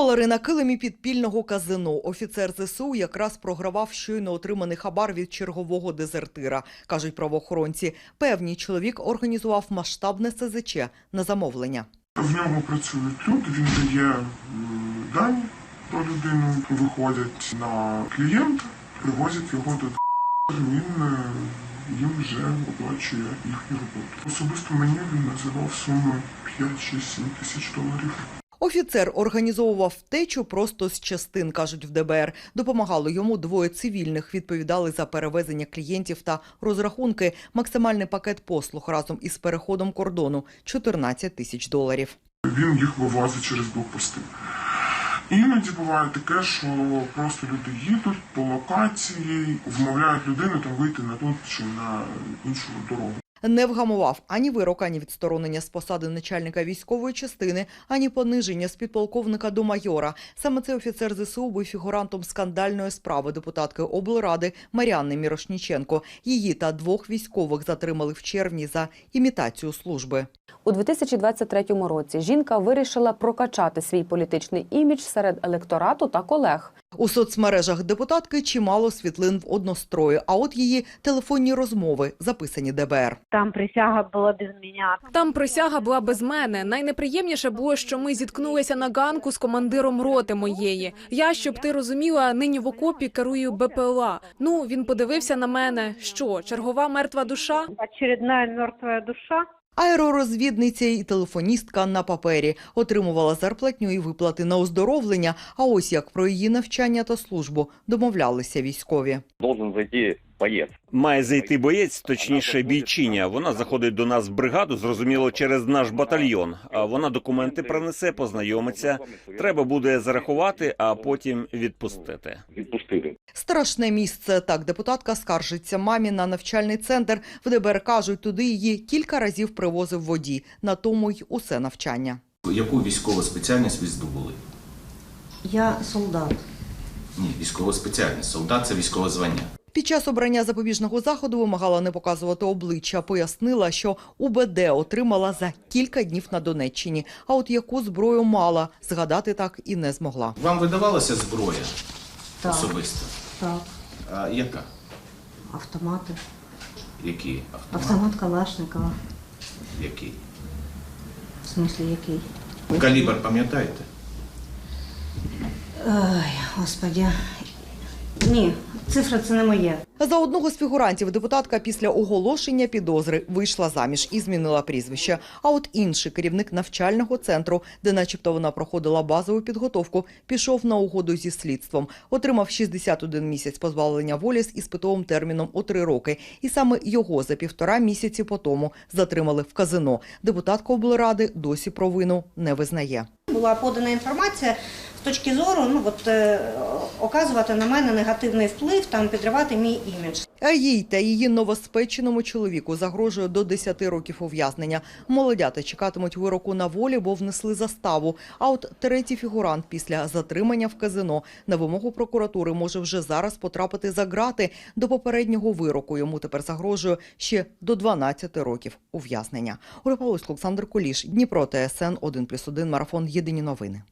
Долари на килимі підпільного казино. Офіцер ЗСУ якраз програвав щойно отриманий хабар від чергового дезертира, кажуть правоохоронці. Певні чоловік організував масштабне СЗЧ на замовлення. В нього працюють люди, він дає дані про людину, виходять на клієнта, привозять його до він е, їм вже оплачує їхню роботу. Особисто мені він називав суму 5-6-7 тисяч доларів. Офіцер організовував втечу просто з частин, кажуть в ДБР. Допомагало йому двоє цивільних. Відповідали за перевезення клієнтів та розрахунки. Максимальний пакет послуг разом із переходом кордону 14 тисяч доларів. Він їх вивозить через блокпости. Іноді буває таке, що просто люди їдуть по локації, вмовляють людину там вийти на ту чи на іншу дорогу. Не вгамував ані вирок, ані відсторонення з посади начальника військової частини, ані пониження з підполковника до майора. Саме цей офіцер ЗСУ був фігурантом скандальної справи депутатки облради Маріанни Мірошніченко. Її та двох військових затримали в червні за імітацію служби. У 2023 році жінка вирішила прокачати свій політичний імідж серед електорату та колег. У соцмережах депутатки чимало світлин в однострої, а от її телефонні розмови записані ДБР. Там присяга була без мене. Там присяга була без мене. Найнеприємніше було, що ми зіткнулися на ганку з командиром роти моєї. Я, щоб ти розуміла, нині в окопі керую БПЛА. Ну він подивився на мене. Що, чергова мертва душа? Очередная мертвая душа. Аеророзвідниця і телефоністка на папері отримувала зарплатню і виплати на оздоровлення. А ось як про її навчання та службу домовлялися військові. должен зайти Має зайти боєць, точніше бійчиня. Вона заходить до нас в бригаду, зрозуміло, через наш батальйон. А вона документи принесе, познайомиться. Треба буде зарахувати, а потім відпустити. Відпустили. Страшне місце. Так депутатка скаржиться мамі на навчальний центр. В ДБР кажуть, туди її кілька разів привозив водій. На тому й усе навчання. Яку військову спеціальність ви здобули? Я солдат. Ні, військова спеціальність. Солдат це військове звання. Під час обрання запобіжного заходу вимагала не показувати обличчя. Пояснила, що УБД отримала за кілька днів на Донеччині. А от яку зброю мала, згадати так і не змогла. Вам видавалася зброя Так, особисто? так. А яка? Автомати. Які автомат? Автомат Калашникова. Який? В смислі який? Калібр пам'ятаєте? Ой, господі. Ні, цифра це не моє. За одного з фігурантів депутатка після оголошення підозри вийшла заміж і змінила прізвище. А от інший керівник навчального центру, де начебто вона проходила базову підготовку, пішов на угоду зі слідством. Отримав 61 місяць позбавлення волі з іспитовим терміном у три роки. І саме його за півтора місяці по тому затримали в казино. Депутатка облради досі провину не визнає. Була подана інформація з точки зору, ну от е, оказувати на мене негативний вплив, там підривати мій імідж. А їй та її новоспеченому чоловіку загрожує до 10 років ув'язнення. Молодята чекатимуть вироку на волі, бо внесли заставу. А от третій фігурант після затримання в казино на вимогу прокуратури може вже зараз потрапити за грати. До попереднього вироку йому тепер загрожує ще до 12 років ув'язнення. Олександр Куліш, Дніпро, ТСН 1+,1, Марафон. Єдині новини.